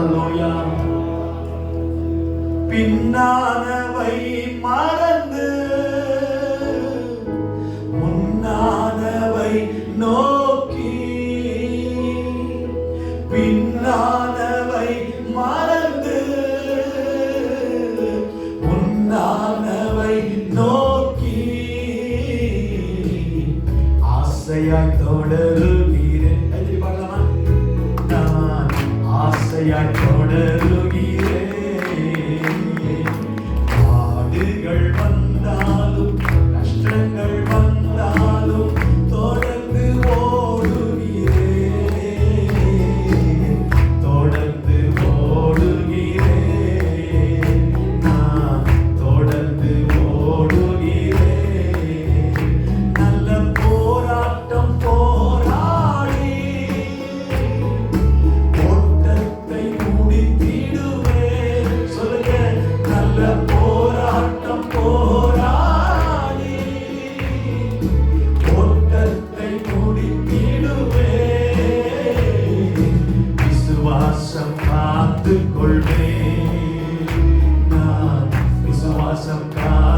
ஹalleluya பின்னானவை மறந்து முன்னானவை நோக்கி பின்னானவை மறந்து முன்னானவை நோக்கி. ஆசையாய் தொடரும் ஆசையாய் தொடருகிறேன் பாடுகள் காத்து கொள்வேன் நான் விசுவாசம் கா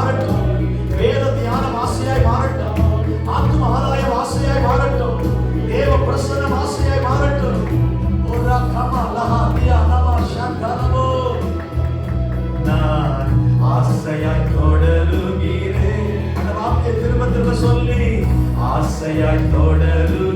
மாறட்டும். வேத தியான வாசியாய் மாறட்டும். ஆத்ம ஆதாய வாசியாய் மாறட்டும். தேவ பிரசன்னம் வாசியாய் மாறட்டும். கமா லஹா தியா நமா நான் ஆசையாய் தொடருகிறேன். அந்த வார்த்தையை திரும்ப திரும்ப சொல்லி ஆசையாய் தொடரு